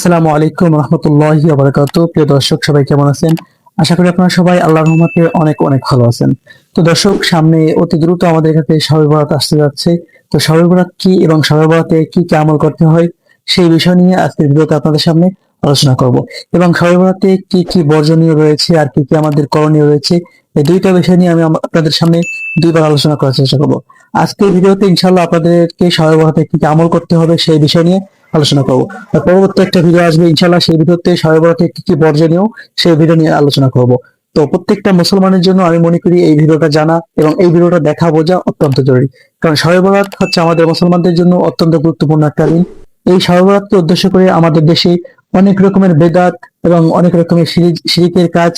আসসালামু আলাইকুম রহমতুল্লাহি বারাকাতু প্রিয় দর্শক, সবাই কেমন আছেন? আশা করি আপনারা সবাই আল্লাহর রহমতে অনেক অনেক ভালো আছেন। তো দর্শক, সামনে অতি দ্রুত আমাদের কাছে শবে বরাত আসতে যাচ্ছে। তো শবে বরাত কি এবং শবে বরাতে কি কি আমল করতে হয় সেই বিষয় নিয়ে আজকের ভিডিওতে আপনাদের সামনে আলোচনা করব। এবং শবে বরাতে কি কি বর্জনীয় রয়েছে আর কি কি আমাদের করণীয় রয়েছে, এই দুইটা বিষয় নিয়ে আমি আপনাদের সামনে দুইবার আলোচনা করার চেষ্টা করব। আজকের ভিডিওতে ইনশাল্লাহ আপনাদেরকে শবে বরাতে কি কি আমল করতে হবে সেই বিষয় নিয়ে আলোচনা করব। পরবর্তী একটা ভিডিও আসবে ইনশাল্লাহ সেই ভিডিওতে বরাতে কি কি বর্জনীয় সেই ভিডিও নিয়ে আলোচনা করব। তো প্রত্যেকটা মুসলমানের জন্য আমি মনে করি এই ভিডিওটা জানা এবং এই ভিডিওটা দেখা বোঝা অত্যন্ত জরুরি। কারণ শবে হচ্ছে আমাদের মুসলমানদের জন্য অত্যন্ত গুরুত্বপূর্ণ একটা দিন। এই শবে উদ্দেশ্য করে আমাদের দেশে অনেক রকমের বেদাত এবং অনেক রকমের শিরিকের কাজ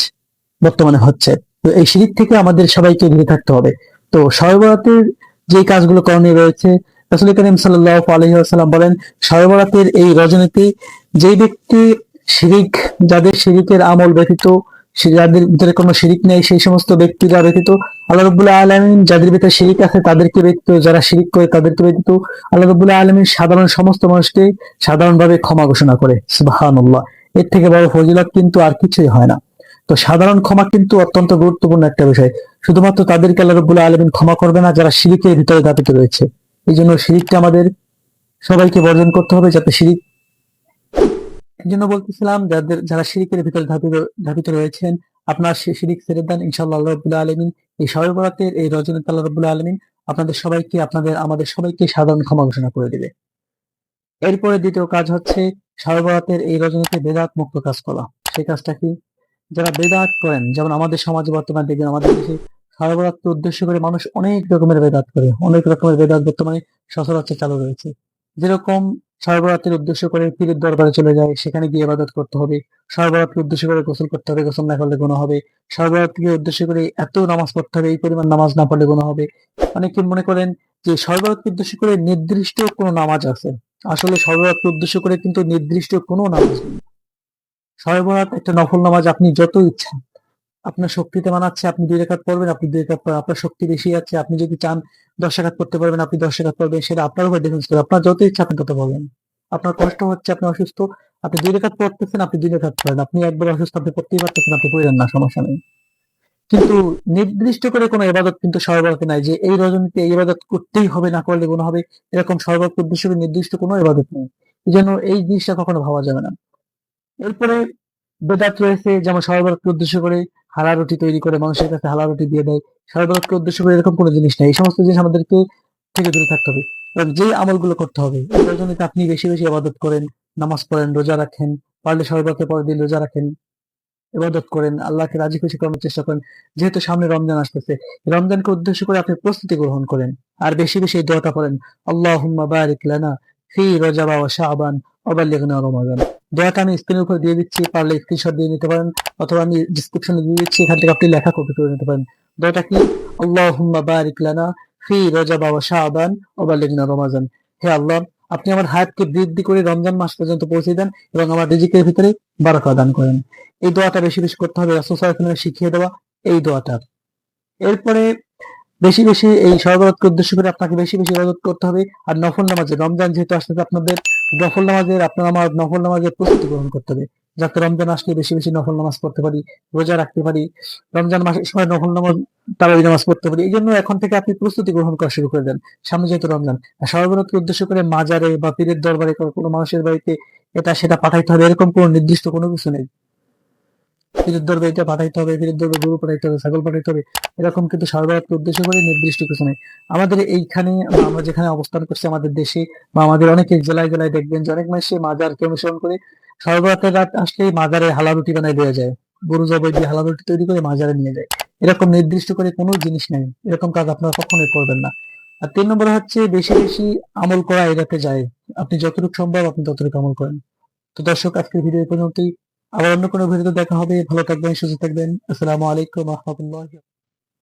বর্তমানে হচ্ছে। তো এই শিরিক থেকে আমাদের সবাইকে দূরে থাকতে হবে। তো শবে বরাতের যে কাজগুলো করণীয় রয়েছে রাসূল করিম বলেন শবে বরাতের এই রজনীতে যে ব্যক্তি শিরিক, যাদের শিরিকের আমল ব্যতীত যাদের ভিতরে কোনো শিরিক নেই, সেই সমস্ত ব্যক্তিরা ব্যতীত, আল্লাহ রবুল্লাহ আলমিন যাদের ভিতরে শিরিক আছে, তাদেরকে যারা শিরিক করে তাদেরকে ব্যতীত, আল্লাহ রবুল্লাহ আলমিন সাধারণ সমস্ত মানুষকে সাধারণভাবে ক্ষমা ঘোষণা করে। সুবহানাল্লাহ। এর থেকে বড় ফজিলত কিন্তু আর কিছুই হয় না। তো সাধারণ ক্ষমা কিন্তু অত্যন্ত গুরুত্বপূর্ণ একটা বিষয়। শুধুমাত্র তাদেরকে আল্লাহ রবুল্লাহ আলমিন ক্ষমা করবে না, যারা শিরিকের ভিতরে দাপিত রয়েছে। এই জন্য শিরিকটা আমাদের সবাইকে বর্জন করতে হবে যাতে শিরিক এই জন্য বলতেছিলাম, যাদের যারা শিরিকের ভিতরে ধাপিত রয়েছেন, আপনার শিরিক ছেড়ে দেন, ইনশাআল্লাহ আল্লাহ রবুল্লাহ আলমিন। এই শবে বরাতের এই রজনীতে আল্লাহ রবুল্লাহ আলমিন আপনাদের সবাইকে আপনাদের আমাদের সবাইকে সাধারণ ক্ষমা ঘোষণা করে দিবে। এরপরে দ্বিতীয় কাজ হচ্ছে শবে বরাতের এই রজনীতে বেদাত মুক্ত কাজ করা। সেই কাজটা কি? যারা বেদাত করেন, যেমন আমাদের সমাজে বর্তমানে দেখবেন, আমাদের দেশে শবে বরাতকে উদ্দেশ্য করে মানুষ অনেক রকমের বেদাত করে, অনেক রকমের বেদাত বর্তমানে সচরাচর চালু রয়েছে। যেরকম সর্বরাতের উদ্দেশ্য করে পীরের দরবারে চলে যায়, সেখানে গিয়ে ইবাদত করতে হবে। সর্বরাতকে উদ্দেশ্য করে গোসল করতে হবে, গোসল না করলে গুণ হবে। সর্বরাতকে উদ্দেশ্য করে এত নামাজ পড়তে হবে, এই পরিমাণ নামাজ না পড়লে গুণ হবে। অনেকে মনে করেন যে সর্বরাতকে উদ্দেশ্য করে নির্দিষ্ট কোনো নামাজ আছে। আসলে সর্বরাতকে উদ্দেশ্য করে কিন্তু নির্দিষ্ট কোনো নামাজ নেই। সর্বরাত একটা নফল নামাজ আপনি যত ইচ্ছা আপনার শক্তিতে মানাচ্ছে আপনি দুই রেখাত পড়বেন, আপনি দুই রেখাত পড়বেন আপনার শক্তি বেশি আছে, আপনি যদি চান দশ রেখাত পড়তে পারবেন, আপনি দশ রেখাত পড়বেন, সেটা আপনার উপর ডিফেন্স করে, আপনার যত ইচ্ছা আপনি তত পড়বেন। আপনার কষ্ট হচ্ছে, আপনি অসুস্থ, আপনি দুই রেখাত পড়তেছেন, আপনি দুই রেখাত পড়েন, আপনি একবার অসুস্থ আপনি পড়তেই পারতেছেন, আপনি পড়েন না, সমস্যা নেই। কিন্তু নির্দিষ্ট করে কোনো ইবাদত কিন্তু সর্বরাতে নাই, যে এই রজনীতে এই ইবাদত করতেই হবে, না করলে কোনো হবে, এরকম সর্বরাত উদ্দেশ্য করে নির্দিষ্ট কোনো ইবাদত নেই। জন্য এই জিনিসটা কখনো ভাবা যাবে না। এরপরে বেদাত রয়েছে, যেমন সর্বরাতকে উদ্দেশ্য করে হালা রুটি তৈরি করে মানুষের কাছে হালা রুটি দিয়ে দেয়। সর্বরাতকে উদ্দেশ্য করে এরকম কোনো জিনিস নেই। এই সমস্ত জিনিস আমাদেরকে থেকে দূরে থাকতে হবে। এবং যে আমলগুলো করতে হবে এই রজনীতে আপনি বেশি বেশি ইবাদত করেন, নামাজ পড়েন, রোজা রাখেন, পারলে সর্বরাতের পরের দিন রোজা রাখেন ইবাদত করেন, আল্লাহকে রাজি খুশি করার চেষ্টা করেন। যেহেতু সামনে রমজান আসতেছে, রমজানকে উদ্দেশ্য করে আপনি প্রস্তুতি গ্রহণ করেন। আর বেশি বেশি দোয়াটা পড়েন, আল্লাহুম্মা বারিক লানা ফি রজাবা ওয়া শাবান ওয়া বাল্লিগনা রমাদান। দোয়াটা আমি স্ক্রিনের উপর দিয়ে দিচ্ছি, পারলে স্ক্রিনশট দিয়ে নিতে পারেন, অথবা আমি ডিসক্রিপশনে দিয়ে দিচ্ছি, এখান থেকে আপনি লেখা কপি করে নিতে পারেন। দোয়াটা কি? আল্লাহুম্মা বারিক লানা ফি রজাবা ওয়া শাবান ওয়া বাল্লিগনা রমাদান হে আল্লাহ, আপনি আমার হায়াতকে বৃদ্ধি করে রমজান মাস পর্যন্ত পৌঁছে দেন এবং আমার রিজিকের ভিতরে বারাকা দান করেন। এই দোয়াটা বেশি বেশি করতে হবে, রাসূল সাল্লাল্লাহু শিখিয়ে দেওয়া এই দোয়াটা। এরপরে বেশি বেশি এই সর্বরাতকে উদ্দেশ্য করে আপনাকে বেশি বেশি ইবাদত করতে হবে, আর নফল নামাজে রমজান যেহেতু আসতেছে আপনাদের নফল নামাজের, আপনার আমার নফল নামাজের প্রস্তুতি গ্রহণ করতে হবে। যাতে রমজান আসলে বেশি বেশি নফল নামাজ পড়তে পারি, রোজা রাখতে পারি, রমজান মাসের সময় নফল নামাজ, তারাবি নামাজ পড়তে পারি এই জন্য এখন থেকে আপনি প্রস্তুতি গ্রহণ করা শুরু করে দেন, সামনে যেহেতু রমজান। সর্বরাতকে উদ্দেশ্য করে মাজারে বা পীরের দরবারে কোনো মানুষের বাড়িতে এটা সেটা পাঠাইতে হবে, এরকম কোনো নির্দিষ্ট কোনো কিছু নেই। পীরের দরবে এটা পাঠাইতে হবে পীরের দরবে গরু পাঠাইতে হবে, ছাগল পাঠাইতে হবে, এরকম কিন্তু সর্বরাতকে উদ্দেশ্য করে নির্দিষ্ট কিছু নেই। আমাদের এইখানে বা আমরা যেখানে অবস্থান করছি আমাদের দেশে বা আমাদের অনেকে জেলায় জেলায় দেখবেন যে অনেক মাসে মাজারকে অনুসরণ করে সর্বরাতের রাত আসলেই মাজারে হালা রুটি বানাই দেওয়া যায়। গরু জবাই দিয়ে হালা রুটি তৈরি করে মাজারে নিয়ে যায়। এরকম নির্দিষ্ট করে কোনো জিনিস নেই। এরকম কাজ আপনারা কখনোই করবেন না। আর তিন নম্বরে হচ্ছে বেশি বেশি আমল করা এটাতে যায়। আপনি যতটুকু সম্ভব আপনি ততটুকু আমল করেন। তো দর্শক, আজকের ভিডিও পর্যন্তই। আবার অন্য কোনো ভিডিওতে দেখা হবে। ভালো থাকবেন সুস্থ থাকবেন। আসসালামু আলাইকুম রহমতুল্লাহ